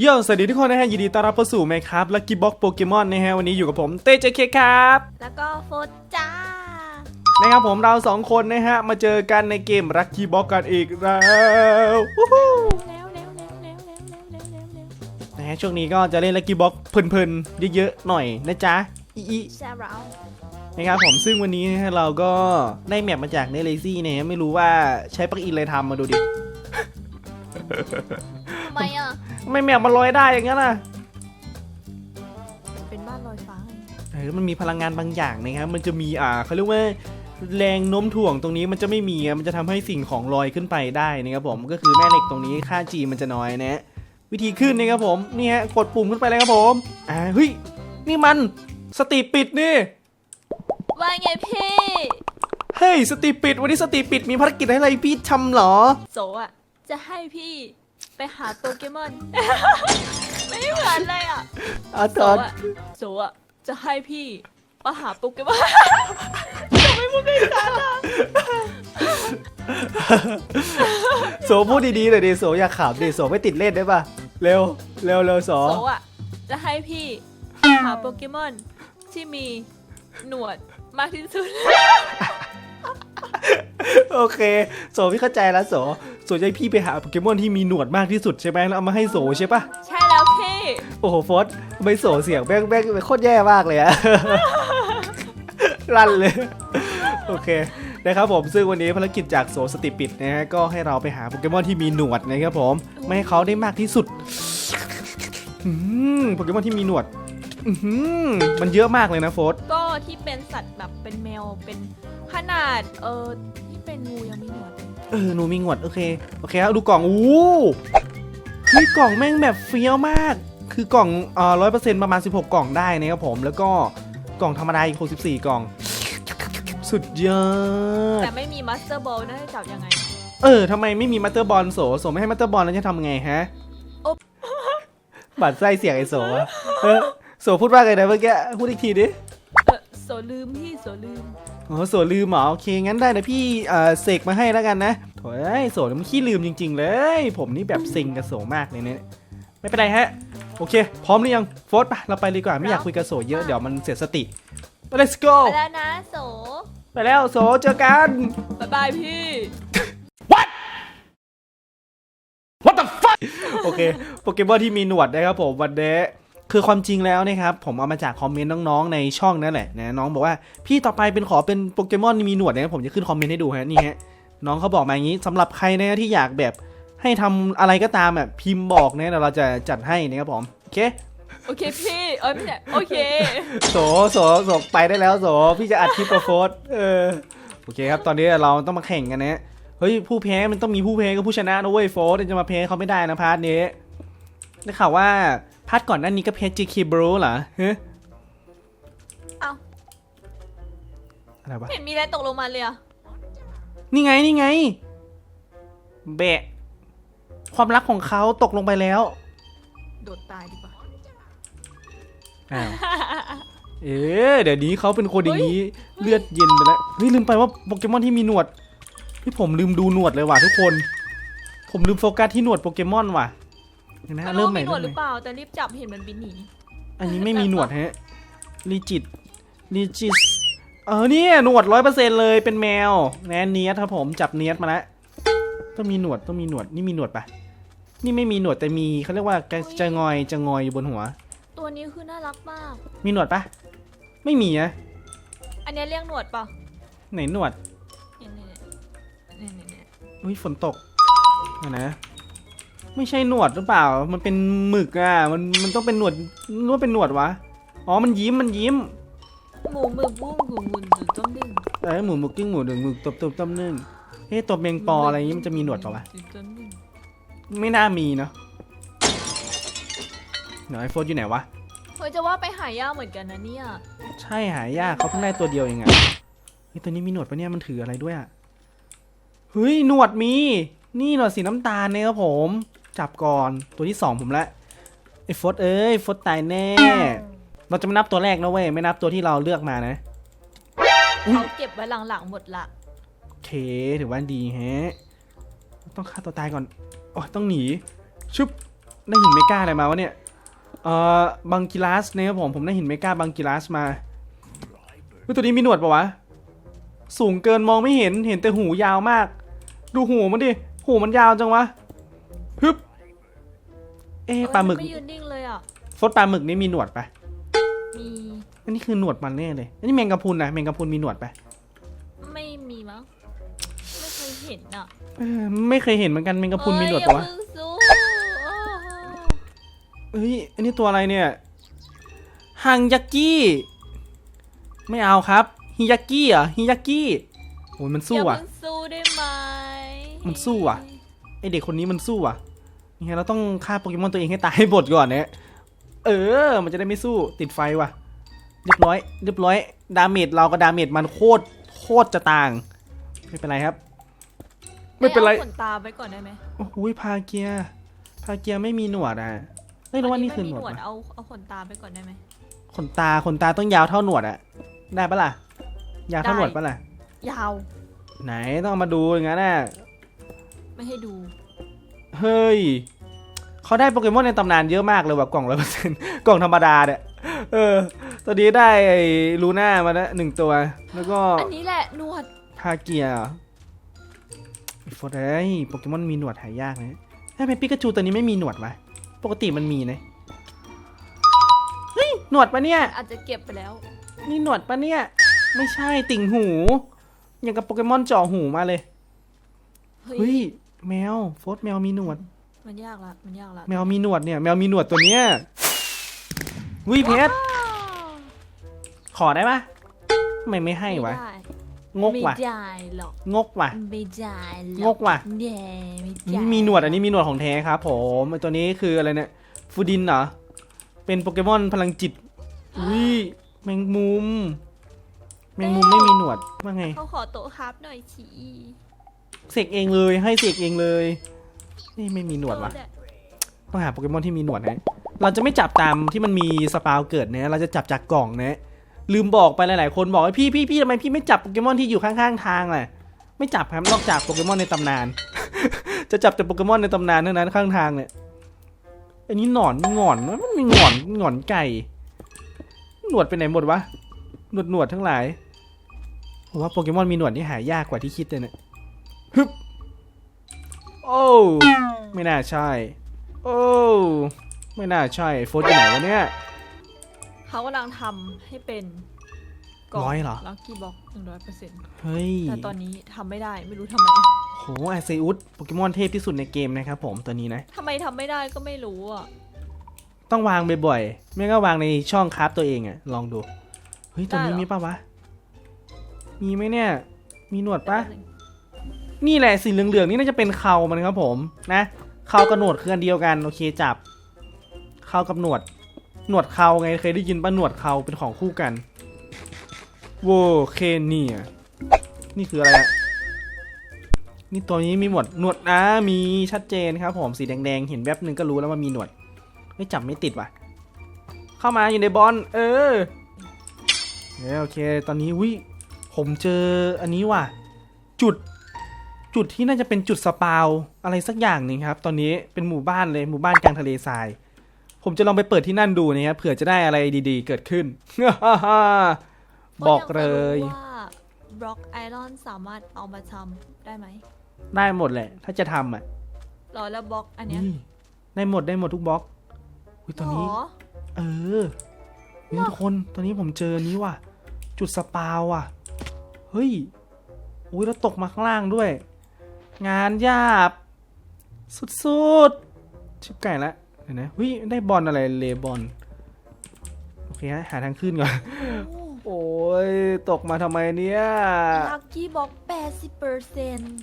โย่สวัสดีทุกคนนะฮะยินดีต้อนรับเข้าสู่ Minecraft Lucky Box Pokemon นะฮะวันนี้อยู่กับผมเต้เจเคครับแล้วก็โฟดจ้านะครับผมเราสองคนนะฮะมาเจอกันในเกม Lucky Box กันอีกแล้ววู้ฮู้เร็วเร็วเร็วเร็วเร็วเร็วเร็วเร็วเร็วนะฮะช่วงนี้ก็จะเล่น Lucky Box เพลินๆเยอะๆหน่อยนะจ๊ะอีอีแซ่บเรานะครับผมซึ่งวันนี้นะฮะเราก็ได้แมปมาจากเนเลซี่นะฮะไม่รู้ว่าใช้ปลั๊กอินอะไรทำมาดูดิทำ ไมอะทำไม่แมปมันลอยได้อย่างนั้นอะเป็นบ้านลอยฟ้าไงเออมันมีพลังงานบางอย่างนะครับ มันจะมีอ่าเขาเรียกว่าแรงโน้มถ่วงตรงนี้มันจะไม่มีอะมันจะทำให้สิ่งของลอยขึ้นไปได้นะครับผมก็คือแม่เหล็กตรงนี้ค่า G มันจะน้อยนะ วิธีขึ้นนะครับผมนี่ฮะกดปุ่มขึ้นไปเลยครับผมอ่าเฮ้ยนี่มันสติปิดนี่ ว่าไงพี่ เฮ้ยสติปิด วันนี้สติปิดมีภารกิจอะไรพี่ทำเหรอ โซอะ จะให้พี่ ไปหาโปเกมอน ไม่เหมือนเลยอะอาโซจารย์อะโซอะจะให้พี่ไปหาโปเกมอนทำไมพูดไม่ชัดอะโสพูดดีๆหน่อยดิโสอยากขำดิโสไม่ติดเล่นได้ปะเร็วเร็วเร็วโสโซอะจะให้พี่หาโปเกมอนที่มีหนวดมากที่สุด โอเคโสพี่เข้าใจแล้วโส โสจะให้พี่ไปหาโปเกมอนที่มีหนวดมากที่สุดใช่ไหมแล้วเอามาให้โสใช่ปะใช่แล้วพี่โอ้โหโฟสทำไมโสเสียงแม่งแม่งโคตรแย่มากเลยอะ ลั่นเลย โอเคนะครับผมซึ่งวันนี้ภารกิจจากโสสติปิดนะฮะก็ให้เราไปหาโปเกมอนที่มีหนวดนะครับผมไม่ให้เขาได้มากที่สุดอืมโปเกมอนที่มีหนวดอื้อหือมันเยอะมากเลยนะโฟส ก็ที่เป็นสัตว์แบบเป็นแมวเป็นขนาดเออที่ เป็นงูยังมีหนวดเลยเออหนูมีหนวดโอเคโอเคครับดูกล่องอู้เฮ้ยกล่องแม่งแบบเฟี้ยวมาก คือกล่องเอ่อร้อยเปอร์เซ็นต์ประมาณ 16 กล่องได้นะครับผม แล้วก็กล่องธรรมดาอีก64 กล่อง สุดยอด แต่ไม่มีมาสเตอร์บอลน่าจะจับยังไง เออทำไมไม่มีมัตเตอร์บอลโสโสไม่ให้มัตเตอร์บอลแล้วจะทำไงฮะโอ๊ะบัดไส้เสียงไอโสอะเออโสพูดว่าไงนะเมื่อกี้พูดอีกทีดิ เออโซลืมพี่โซลืม อ๋อโสลืมเหรอโอเคงั้นได้นะพี่เอ่อเสกมาให้แล้วกันนะโถ่เอ้ยโสนี่มันขี้ลืมจริง ๆ เลย ผมนี่แบบเซ็งกับโสมากเลยเนี่ยไม่เป็นไรฮะโอเค พร้อมหรือยังโฟสปะเราไปดีกว่าไม่อยากคุยกับโสเยอะเดี๋ยวมันเสียสติ let's go ไปแล้วนะโซไปแล้วโสเจอกันบายบายพี่โอเคโปเกมอนที่มีหนวดนะครับผมวันนี้ คือความจริงแล้วนะครับผมเอามาจากคอมเมนต์น้องๆในช่องนั่นแหละนะน้องบอกว่าพี่ต่อไปเป็นขอเป็นโปเกมอนมีหนวดนะผมจะขึ้นคอมเมนต์ให้ดูฮะนี่ฮะน้องเขาบอกมาอย่างนี้สำหรับใครนะที่อยากแบบให้ทำอะไรก็ตามแบบพิมพ์บอกเนี่ยเดี๋ยวเราจะจัดให้นะครับผมโอเคโอเคพี่ เอ้ยไม่ใช่โอเคโสโสโสไปได้แล้วโสพี่จะอัดคลิปกับโฟสเออโอเคครับตอนนี้เราต้องมาแข่งกันนะเฮ้ยผู้แพ้มันต้องมีผู้แพ้กับผู้ชนะนะเว้ยโฟสจะมาแพ้เขาไม่ได้นะพาร์ทนี้ได้ข่าวว่า พาร์ทก่อนหน้านี้ก็แพ้ JK Bro เหรอเฮ้ยเอ้า อะไรวะ เห็นมีอะไรตกลงมาเลยอะนี่ไง นี่ไง แบะ ความรักของเขาตกลงไปแล้ว โดดตายดีกว่า อ้าว เอ๊ะเดี๋ยวนี้เขาเป็นคนอย่างนี้ เลือดเย็นไปแล้ว เฮ้ย ลืมไปว่าโปเกมอนที่มีหนวดพี่ผมลืมดูหนวดเลยว่ะทุกคน ผมลืมโฟกัสที่หนวดโปเกมอนว่ะ เห็นไหมไม่เริ่รู้มใหม่มีหนวดหเริ่รืมอใหม่เปล่า แต่รีบจับเห็นมันบินหนี อันนี้ไม่มีหนวดฮะลีจิตลีจิสเออเนี่ยหนวดร้อยเปอร์เซ็นเลยเป็นแมวแนนเนียสครับผมจับเนียสมาแล้วต้องมีหนวดต้องมีหนวดนี่มีหนวดปะนี่ไม่มีหนวดแต่มีเขาเรียกว่าจะงอยจะงอยอยู่บนหัว ตัวนี้คือน่ารักมาก มีหนวดปะไม่มีอะอันนี้เรียกหนวดเปล่าไหนหนวดเนี่ยเนี่ยเนี่ยเนี่ยเนี่ยอุ้ยฝนตกอะนะ ไม่ใช่หนวดหรือเปล่า มันเป็นหมึกอะ มันมันต้องเป็นหนวดนึกว่าเป็นหนวดวะ อ๋อ มันยิ้มมันยิ้ม หมูหมึกบุ้งหมูหมุนหรือต้มดึงเอ้ยหมูหมึกกิ้งหมูหนึ่งหมึกตบตบต้มนึ่งเฮ้ยตัวเมงปออะไรอย่างงี้มันจะมีหนวดเปล่าวะ ต้มดึงไม่น่ามีเนาะเดี๋ยวไอโฟนอยู่ไหนวะ เฮ้ยจะว่าไปหายากเหมือนกันนะเนี่ยใช่หายากเขาเพิ่งได้ตัวเดียวเองอะไอตัวนี้มีหนวดปะเนี่ยมันถืออะไรด้วยอะเฮ้ยหนวดมี นี่หนวดสีน้ำตาลเนี่ยครับผม จับก่อนตัวที่สองผมละไอโฟดเอ้ยโฟดตายแน่ เราจะไม่นับตัวแรกนะเว้ยไม่นับตัวที่เราเลือกมานะอุ๊ยเขาเก็บไว้หลังๆหมดละโอเคถือว่าดีแฮะ ต้องฆ่าตัวตายก่อนโอ้ยต้องหนีชุบได้หินเมกาอะไรมาวะเนี่ยเอ่อบังกิลัสนะครับผมผมได้หินเมกาบังกิลัสมาเฮ้ยตัวนี้มีหนวดปะวะสูงเกินมองไม่เห็นเห็นแต่หูยาวมาก ดูหูมันดิหูมันยาวจังวะฮึบ เอ๊ะปลาหมึกไม่ยืนนิ่งเลยอะฟดปลาหมึกนี่มีหนวดปะมีอันนี้คือหนวดมันแน่เลยอันนี้แมงกะพรุนนะแมงกะพรุนมีหนวดปะไม่มีมั้งไม่เคยเห็นอะเออไม่เคยเห็นเหมือนกันแมงกะพรุนมีหนวดเอ้ปะยวะอย่าเพิ่งสู้โอ้โหเฮ้ยอันนี้ตัวอะไรเนี่ยฮังยักกี้ ไม่เอาครับฮิยากิเหรอะฮิยากิโอ้ยมันสู้อย่าอะเพิ่งสู้ได้ไหมมันสู้อะไอเด็กคนนี้มันสู้อะ นี่ไงเราต้องฆ่าโปเกมอนตัวเองให้ตายให้หมดก่อนเนี่ยเออ มันจะได้ไม่สู้ติดไฟว่ะ เรียบร้อย เรียบร้อย ดาเมจเรากับดาเมจมันโคตรโคตรจะต่าง ไม่เป็นไรครับ ไม่เป็นไรอาขนตาไว้ก่อนได้ไหมโอ้โหพาเกียร์พาเกียร์ไม่มีหนวดอะไม่รู้ว่านี่คือหนวดไม่มีปะเอาเอาขนตาไปก่อนได้ไหมขนตาขนตาต้องยาวเท่าหนวดอะได้ปะล่ะ ยาวเท่าได้หนวดปะล่ะ ยาว ไหนต้องเอามาดูอย่างนั้นน่ะไม่ให้ดู เฮ้ยเขาได้โปเกมอนในตำนานเยอะมากเลยว่ะกล่องละเปอร์เซ็นต์กล่องธรรมดาเนี่ย เออ ตอนนี้ได้ไอ้ลูน่ามาแล้วหนึ่งตัว แล้วก็อันนี้แหละหนวดพาเกียร์เหรอไอ้โฟร์เอ้ยโปเกมอนมีหนวดหายากนะทำไมปิกาจูตัวนี้ไม่มีหนวดวะปกติมันมีนะเฮ้ยหนวดปะเนี่ย อาจจะเก็บไปแล้ว นี่หนวดปะเนี่ย ไม่ใช่ติ่งหู อย่างกับโปเกมอนเจ่อหูมาเลย เฮ้ยเฮ้ย แมวโฟสแมวมีหนวด มันยากละ มันยากละแมวมีหนวดเนี่ย แมวมีหนวดตัวเนี้ยวิเพชรว้าวขอได้ปะทำไมไม่ให้วะไม่ได้งกว่ะไม่ได้หรอกงกว่ะ ไม่ได้หรงอกว่ะ แย่ไม่นี่ได้มีหนวดอันนี้มีหนวดของแท้ครับผมไอตัวนี้คืออะไรเนี่ยฟูดินเหรอ เป็นโปเกมอนพลังจิตวิแมงมุม แมงมุมไม่มีหนวดว่าไง เขาขอโต๊ะครับหน่อยชี เสกเองเลยให้เสกเองเลย นี่ไม่มีหนวดว่ะต้องหาโปเกมอนที่มีหนวดนะ เราจะไม่จับตามที่มันมีสปาวเกิดนะ เราจะจับจากกล่องนะ ลืมบอกไปหลายๆคนบอกว่าพี่พี่พี่ทำไมพี่ไม่จับโปเกมอนที่อยู่ข้างๆทางล่ะ ไม่จับครับนอกจากโปเกมอนในตำนาน จะจับแต่โปเกมอนในตำนานเท่านั้นข้างทางเนี่ย อันนี้หนอนหงอนมันมีหงอนหงอนไก่ หนวดไปไหนหมดวะ หนวดหนวดทั้งหลาย ผมว่าโปเกมอนมีหนวดนี่หายากกว่าที่คิดเลยเนี่ย ฮึบโอ้ไม่น่าใช่ โอ้ไม่น่าใช่โฟร์อยู่ไหนวะเนี่ย เขากำลังทำให้เป็นร้อยเหรอ ลัคกี้บ็อกหนึ่งร้อยเปอร์เซ็นต์เฮ้ย แต่ตอนนี้ทำไม่ได้ไม่รู้ทำไมโหอาเซอุสโปเกมอนเทพที่สุดในเกมนะครับผมตัวนี้นะ ทำไมทำไม่ได้ก็ไม่รู้อะ ต้องวางบ่อยๆ ไม่ก็วางในช่องคราฟตัวเองอะลองดู เฮ้ย ตัวนี้ได้เหรอ มีปะวะ มีไหมเนี่ย มีหนวดปะเดี๋ยวแป๊บนึง นี่แหละสีเหลืองๆนี่น่าจะเป็นเขามันครับผมนะเขากับหนวดคืออันเดียวกันโอเคจับเขากับหนวด หนวดเขาไงเคยได้ยินปะหนวดเขาเป็นของคู่กันโวเคเนียนี่คืออะไรอะนี่ตัวนี้มีหนวดหนวดอะมีชัดเจนครับ ผมสีแดงๆเห็นแวบหนึ่งก็รู้แล้วว่ามีหนวด ไม่จับไม่ติดว่ะ เข้ามาอยู่ในบอลเออเออโอเค ตอนนี้วิผมเจออันนี้ว่ะ จุด จุดที่น่าจะเป็นจุดสปาวอะไรสักอย่างหนึ่งครับ ตอนนี้เป็นหมู่บ้านเลยหมู่บ้านกลางทะเลทราย ผมจะลองไปเปิดที่นั่นดูนะครับเผื่อจะได้อะไรดีๆ เกิดขึ้น บอกเลยก็งจะรู้ว่าบล็อกไอรอนสามารถเอามาทำได้ไหม ได้หมดแหละ ถ้าจะทำอะหรอแล้วบล็อกอันเนี้ยนี่ได้หมดได้หมดทุกบล็อกอุ้ยตอนนี้หรอเออนี่ทุกคนตอนนี้ผมเจออันนี้ว่ะ จุดสปาวอะ เฮ้ยอุ้ยแล้วตกมาข้างล่างด้วย งานยาบ สุดๆ ชิบไก่ละเห็นไหมเฮ้ยได้บอลอะไรเลบอลโอเคฮะหาทางขึ้นก่อน โอ้ย ตกมาทำไมเนี่ย ลัคกี้บ็อกแปดสิบเปอร์เซ็นต์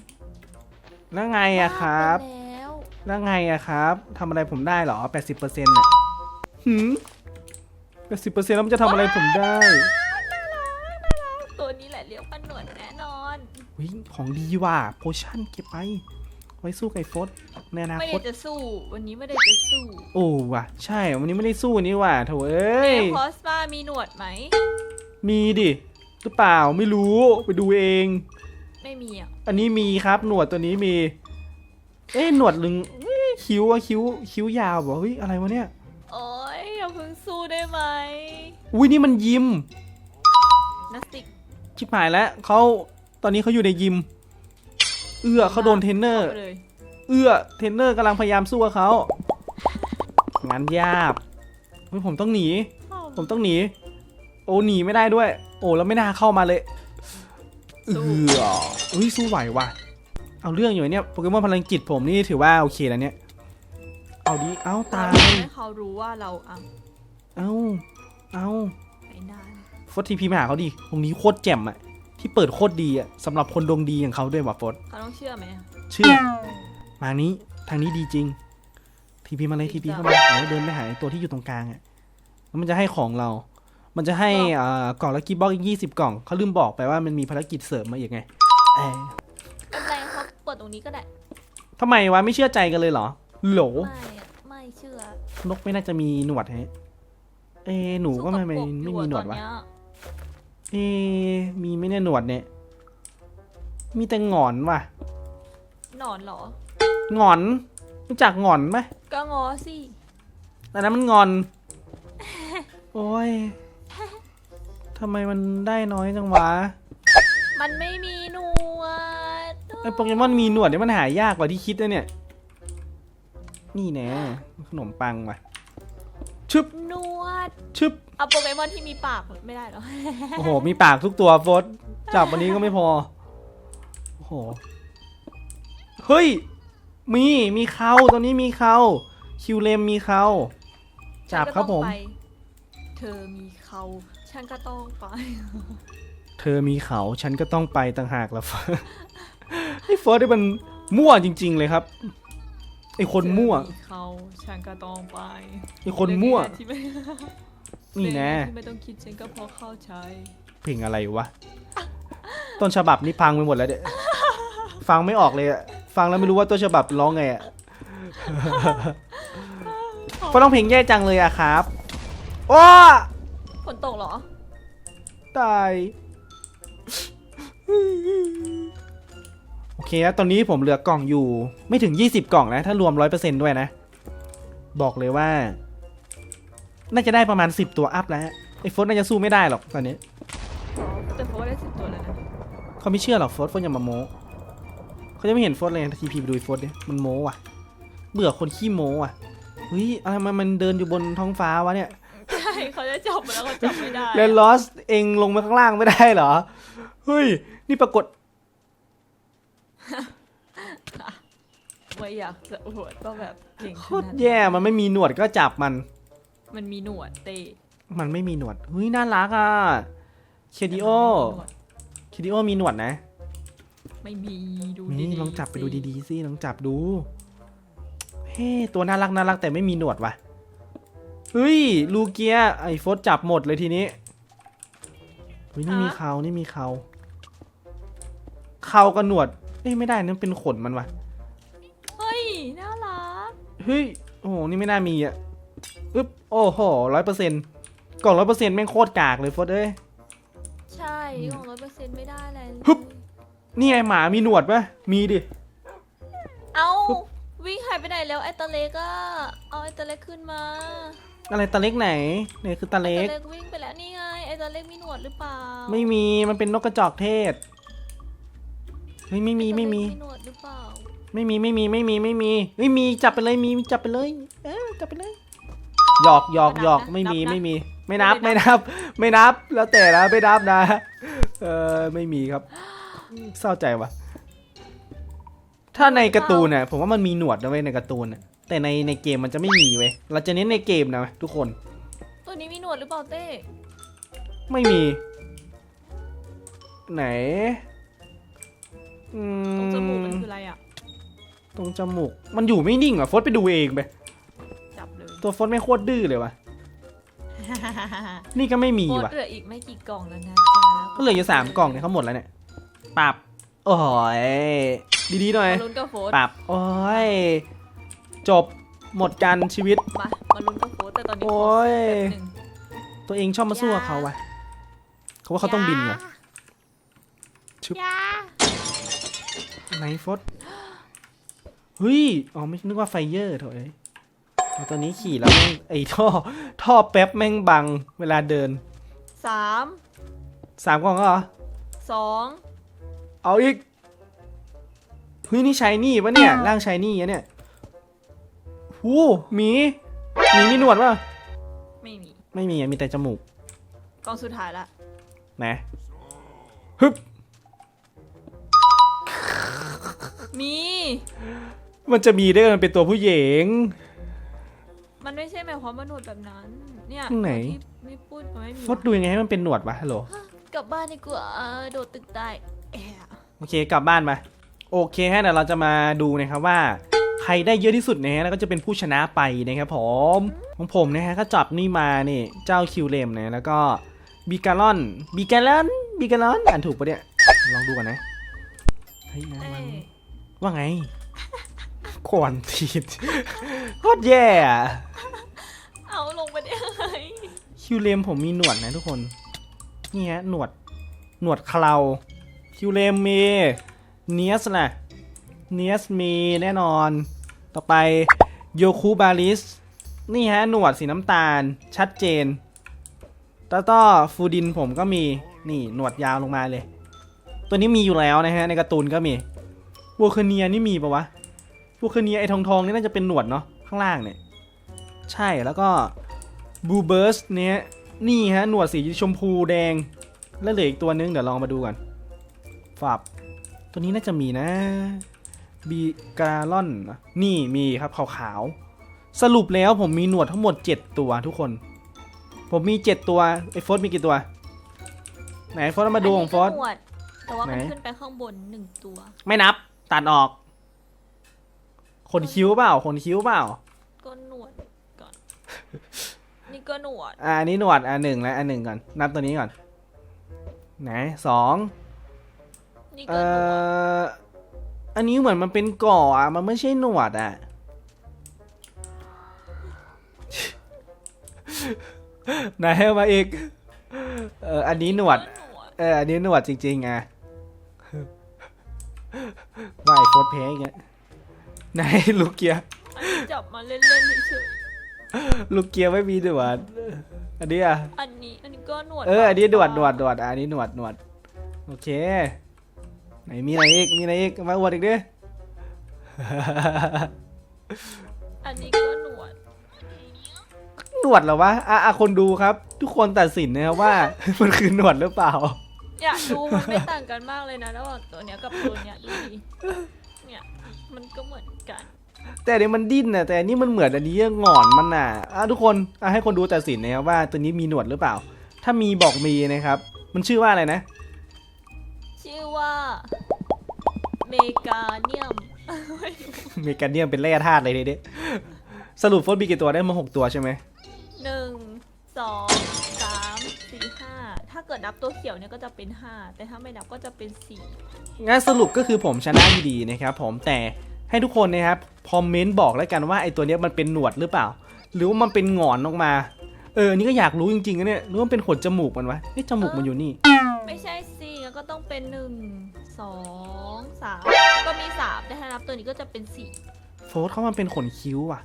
แล้วไงอะครับ แล้วแล้วไงอะครับทำอะไรผมได้เหรอ 80%น่ะหืม80%แล้วมันจะทำอะไรผมได้ ตัวนี้แหละเลี้ยวปันหนวดแน่น อนวิของดีว่ะโพชั่นเก็บไป ไว้สู้ไก่ฟดในอนาไม่คได้ตจะสู้ วันนี้ไม่ได้จะสู้โอ้ว่ะ ใช่วันนี้ไม่ได้สู้นี่ว่ะโถเอ้ยเอคอสมามีหนวดไหม มีดิหรือเปล่าไม่รู้ไปดูเอง ไม่มีอะ อันนี้มีครับหนวดตัวนี้มี เอ๊ะหนวดลึงเอ๊ะคิ้วอะคิ้วคิ้วยาวบอกเฮ้ยอะไรวะเนี่ย โอ้ยอย่าเพิ่งสู้ได้ไหมอุ้ยนี่มันยิม นัสติกชิบหายแล้วเขา ตอนนี้เขาอยู่ในยิม เอื้อเขาโดนเทรนเนอร์ ข้าไปเลยเอื้อเทรนเนอร์กำลังพยายามสู้กับเขางานยากเฮ้ยผมต้องหนีผมต้องหนี โอ้หนีไม่ได้ด้วย โอ้แล้วไม่น่าเข้ามาเลยเออเฮ้ยสู้ไหวว่ะ เอาเรื่องอยู่เนี่ยโปเกมอนพลังจิตผมนี่ถือว่าโอเคแล้วเนี่ย เอาดิ เอาตาย ให้เขารู้ว่าเราอะเอาเอา ไอ้นานฟดทีพีมาหาเขาดิ ตรงนี้โคตรแจ่มอะ ที่เปิดโคตรดีอะสำหรับคนดวงดีอย่างเขาด้วยว่ะฟดเขาต้องเชื่อไหมอะเชื่อมานี้ทางนี้ดีจริง ทีพีมาเลยทีพีเข้ามาเออเดินไปหาไอ้ตัวที่อยู่ตรงกลางอะแล้วมันจะให้ของเรา มันจะให้อ่ากล่องละกิบบ็อกอีกยี่สิบกล่องเขาลืมบอกไปว่ามันมีภารกิจเสริมมาอีกไงเออไม่เป็นไรเขาเปิดตรงนี้ก็ได้ ทำไมวะไม่เชื่อใจกันเลยเหรอโหลไม่อะไม่เชื่อนกไม่น่าจะมีหนวดแฮะเอะหนูก็ไม่ไม่สู้กับกบไม่มีหนวดวะตอเย เอะมีไหม่แน่ยหนวดเนี่ย มีแต่หงอนว่ะ หนอนเหรอ หงอน รู้จักหงอนไหมก็งอสิอันนั้นมันงอน โอ้ยทำไมมันได้น้อยจังวะ มันไม่มีหนวดไอโปเกมอนมีหนวดเนี่ยมันหายากกว่าที่คิดนะเนี่ย นี่แน่ขนมปังว่ะ ชึบ หนวด ชึบ เอาโปเกมอนที่มีปากไม่ได้เหรอ โอ้โห มีปากทุกตัวโฟสจับวันนี้ก็ไม่พอ โอ้โห เฮ้ย มี มีเขาตอนนี้มีเขาคิวเลมมีเขาจับครับผมฉันก็ต้องไปเธอมีเขาฉันก็ต้องไป เธอมีเขาฉันก็ต้องไปต่างหากละฟไอ้เฟิร์สนี่มันมั่วจริง ๆ เลยครับไอ้คนมั่วเธอเขาฉันก็ต้องไปไอ้คนมั่วเรื่องที่ไม่ นี่แน่เรื่องที่ไม่ต้องคิดฉันก็พอเข้าใจเพลงอะไรวะ ต้นฉบับนี่พังไปหมดแล้วเด็ฟังไม่ออกเลยอะฟังแล้วไม่รู้ว่าต้นฉบับร้องไงอะก็ต้องเพลงแย่จังเลยอะครับโอ้ฝนตกเหรอ ตาย โอเคนะตอนนี้ผมเหลือกล่องอยู่ ไม่ถึง 20 กล่องนะ ถ้ารวม 100%ด้วยนะ บอกเลยว่า น่าจะได้ประมาณ 10 ตัวอัพแล้วไอ้โฟนน่าจะสู้ไม่ได้หรอกตอนนี้แต่เพราะว่าได้สิบตัวแล้วนะเขาไม่เชื่อหรอกโฟนโฟนอย่ามาโม้เขาจะไม่เห็นโฟนเลยทีพีไปดูไอ้โฟนเนี่ยมันโม้ว่ะ เบื่อคนขี้โม้ว่ะเฮ้ยอะไรมันมันเดินอยู่บนท้องฟ้าวะเนี่ย ใช่เขาจะจับมันแล้วเขาจับไม่ได้เลนลอสเองลงมาข้างล่างไม่ได้เหรอ เฮ้ย นี่ปรากฏไม่อยากจะอวดว่าแบบเก่งโคขตรนาดแย่ มันไม่มีหนวดก็จับมัน มันมีหนวดเตะมันไม่มีหนวดเฮ้ยน่ารักอะเคดิโอเคดิโอมีหนวดนะ ไม่มีดูนี่ดีๆลองจับไปดูสิดีๆสิลองจับดู เฮ้ตัวน่ารักน่ารักแต่ไม่มีหนวดว่ะเฮ้ยลูเกียไอโฟสจับหมดเลยทีนี้เฮ้ยนี่มีเขานี่มีเขาเขากับหนวดเอ้ยไม่ได้นั่นเป็นขนมันว่ะเฮ้ยน่ารักเฮ้ยโอ้โหนี่ไม่น่ามีอะอึ๊บ โอ้โหร้อยเปอร์เซ็นต์กล่องร้อยเปอร์เซ็นต์แม่งโคตรกากเลยโฟดเอ้ย ใช่ของร้อยเปอร์เซ็นต์ไม่ได้เลยฮึบ นี่ไงหมามีหนวดปะมีดิ เอาวิ่งหายไปไหนแล้วไอ้ตาเล็กอะเอาไอ้ตาเล็กขึ้นมาอะไรตาเล็กไหนเนี่ยคือตาไอ้เล็กตาเล็กวิ่งไปแล้วนี่ไงไอ้ตาเล็กมีหนวดหรือเปล่าไม่มีมันเป็นนกกระจอกเทศเฮ้ยไม่มีไม่มีมีหนวดหรือเปล่าไม่มีไม่มีไม่มีไม่มีไม่มีจับไปเลยมีจับไปเลย เออจับไปเลย หยอกหยอกหยอกไม่มีไม่มีไม่นับไม่นับ ไม่นับแล้วแต่ละไม่นับนะ เออไม่มีครับเศร้าใจว่ะ ถ้าในการ์ตูนน่ะผมว่ามันมีหนวดนะเว้ยในการ์ตูนน่ะแต่ในในเกมมันจะไม่มีเว้ยเราจะเน้นในเกมนะทุกคน ตัวนี้มีหนวดหรือเปล่าเต้ไม่มี ไหนอืตรงจมูกมันมคืออะไรอะตรงจมูกมันอยู่ไม่นิ่งอะโฟสไปดูเองไป จับเลยตัวโฟสไม่โคตรดื้อเลยว่ะนี่ก็ไม่มีโคตรว่ะเหลืออีกไม่กี่กล่องแล้วนะจ๊ะก็เหลืออยู่สามกล่องเนี่ยเขาหมดแล้วเนี่ยปับโอ้ยดีๆหน่อยมาลุ้นกับโฟสปับโอ้ยจบหมดกันชีวิตมามาลุ้นกับโฟสแต่ตอนนี้โอ้ยโฟสแบบหนึ่งตัวเองชอบมาสู้กับเขาว่ะเขาว่าเขาต้องบินเหรอชึบยาไหนโฟสเฮ้ยอ๋อไม่นึกว่าไฟเยอร์เถอะ เอ้ยเอาตัวนี้ขี่แล้วแม่งไอ้ท่อ ท่อแป๊บแม่งบังเวลาเดินสามสามกล่องก็เหรอ สองเอาอีกเฮ้ยนี่ชายนี่ปะเนี่ยร่างชายนี่อะเนี่ยหูหมีหมีมีหนวดป่ะไม่มีไม่มีอะมีแต่จมูกกองสุดท้ายละไหนฮึบมี มันจะมีได้มันเป็นตัวผู้หญิง มันไม่ใช่หมายความว่าหนวดแบบนั้น เนี่ยไหน ที่ไม่พูดมันไม่มีฟดดูยังไงให้มันเป็นหนวดวะฮัลโหล กลับบ้านดีกว่าโดดตึกได้แอะโอเคกลับบ้านไปโอเคฮะเดี๋ยวเราจะมาดูนะครับว่า ใครได้เยอะที่สุดนะฮะแล้วก็จะเป็นผู้ชนะไปนะครับผมของผมนะฮะก็จับนี่มานี่เจ้าคิวเลมนะแล้วก็บิการอนบิการอนบิการอนอ่านถูกปะเนี่ยลองดูกันนะเฮ้ยนะเอ้มันยว่าไง ขวานทีดโคตรแย่อะเอาลงไปได้ยังไงคิวเลมผมมีหนวดนะทุกคน นี่ฮะหนวด หนวดเคราคิวเลมมีเนียสนะเนียสมีแน่นอน ต่อไปโยคูบาริส นี่ฮะ หนวดสีน้ำตาลชัดเจนแล้วก็ฟูดินผมก็มี นี่หนวดยาวลงมาเลย ตัวนี้มีอยู่แล้วนะฮะ ในการ์ตูนก็มีวูคเนียนี่มีปะวะ วูคเนียไอทองทองๆนี่น่าจะเป็นหนวดเนาะข้างล่างเนี่ย ใช่แล้วก็บูเบิร์สเนี่ยนี่ฮะหนวดสีชมพูแดง แล้วเหลืออีกตัวนึงเดี๋ยวลองมาดูกันฝับตัวนี้น่าจะมีนะบีการอนนะนี่มีครับขาวๆสรุปแล้วผมมีหนวดทั้งหมด 7 ตัวทุกคน ผมมี 7 ตัวไอ้โฟสมีกี่ตัว ไหนโฟสเอามาดูของโฟสนนี้ก็หนวดแต่ว่ามันไหนขึ้นไปข้างบนหนึ่งตัว ไม่นับตัดออก ขนคิ้วเปล่าขนคิ้วเปล่าก็หนวดก่อน นี่ก็หนวด อ่าอันนี้หนวดอ่าหนึ่งแล้วอันหนึ่งก่อน นับตัวนี้ก่อน ไหนสองนี่เอ่ก็หนวดออันนี้เหมือนมันเป็นก่ออะ มันไม่ใช่หนวดอะ ไหนเอามาอีก เอออันนี้หนวด ก็หนวด เอออันนี้หนวดจริงๆอะว่าไอ้โฟร์เพย์อย่างเงี้ย ไหนลูกเกียร์อันนี้จับมาเล่นๆเฉยลูกเกียร์ไม่มีหนวดอันนี้อะๆอันนี้อันนี้ก็หนวดเอออันนี้หนวดหนวดหนดวดอะอันนี้หนวดหนวดโอเค ไหนมีอะไรอีกมีอะไรอีกมาอวดอีกดิ อันนี้ก็หนวดหนวดเหรอวะอะอะคนดูครับ ทุกคนตัดสินนะครับว่า มันคือหนวดหรือเปล่า อยากดูมันไม่ต่างกันมากเลยนะระหว่างตัวเนี้ยกับตัวเนี้ยดูดิเนี่ย มันก็เหมือนกัน แต่อันนี้มันดิ้นนะแต่อันนี้มันเหมือนอันนี้หงอนมันน่ะอะทุกคนอะให้คนดูตัดสินนะครับว่าตัวนี้มีหนวดหรือเปล่า ถ้ามีบอกมีนะครับ มันชื่อว่าอะไรนะ ชื่อว่าเมกาเนียม เมกาเนียมเป็นแร่ธาตุเลยทีเดียวสรุปโฟนมีกี่ตัวได้มาหกตัวใช่ไหมหนึ่งสอง ดนับตัวเขียวเนี่ยก็จะเป็นห้าแต่ถ้าไม่นับก็จะเป็นสี่งั้นสรุปก็คือผมชนะอยู่ดีนะครับผมแต่ให้ทุกคนนะครับคอมเมนต์บอกแล้วกันว่าไอตัวเนี้ยมันเป็นหนวดหรือเปล่า หรือว่ามันเป็นหงอนออกมา เอออันนี่ก็อยากรู้จริงๆนะเนี่ยหรือว่ามันเป็นขนจมูกมันวะเฮ้ยจมูกมันอยู่นี่ ไม่ใช่สี่งั้นก็ต้องเป็นหนึ่งสองสามก็มีสามแต่ถ้านับตัวนี้ก็จะเป็นสี่โฟสเขามันเป็นขนคิ้วอะ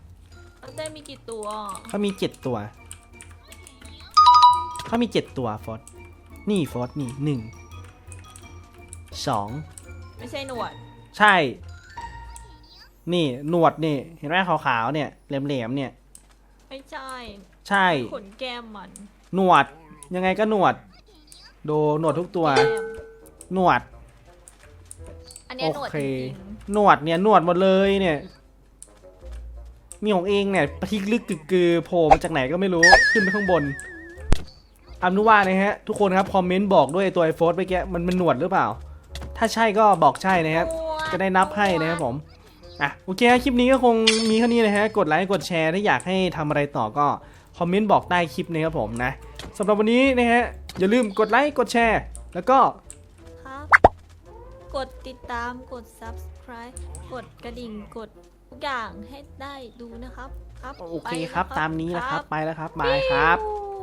แล้วเต้มีกี่ตัวเขามีเจ็ดตัวเขามีเจ็ดตัวโฟส นี่โฟสนี่หนึ่งสองไม่ใช่หนวด ใช่ นี่หนวดนี่ เห็นไหมขาวๆเนี่ยแหลมๆเนี่ย ไม่ใช่ ใช่ ขนแก้มมันหนวด ยังไงก็หนวดโดหนวดทุกตัว แก้มหนวด อันเนี้ยหนวดโอเคจริงหนวดเนี่ยหนวดหมดเลยเนี่ย มีของเองเนี่ยปะทิกลึกกึกกือโผล่มาจากไหนก็ไม่รู้ ขึ้นไปข้างบน อันุว่านะฮะทุกคนครับคอมเมนต์บอกด้วยตัวไอโฟนไปแกมันมันหนวดหรือเปล่า ถ้าใช่ก็บอกใช่นะครับหนวจะได้นับให้นะครับผมอะโอเคครับคลิปนี้ก็คงมีแค่นี้นะฮะกดไลค์กดแชร์ถ้าอยากให้ทำอะไรต่อก็คอมเมนต์บอกใต้คลิปนะครับผมนะสำหรับวันนี้นะฮะอย่าลืมกดไลค์กดแชร์ แล้วก็ครับกดติดตามกด subscribe กดกระดิ่งกดทุกอย่างให้ได้ดูนะครับครับโอเคครับไปแล้วตามนี้นะครับไปแล้วครับบายครับปิ้ว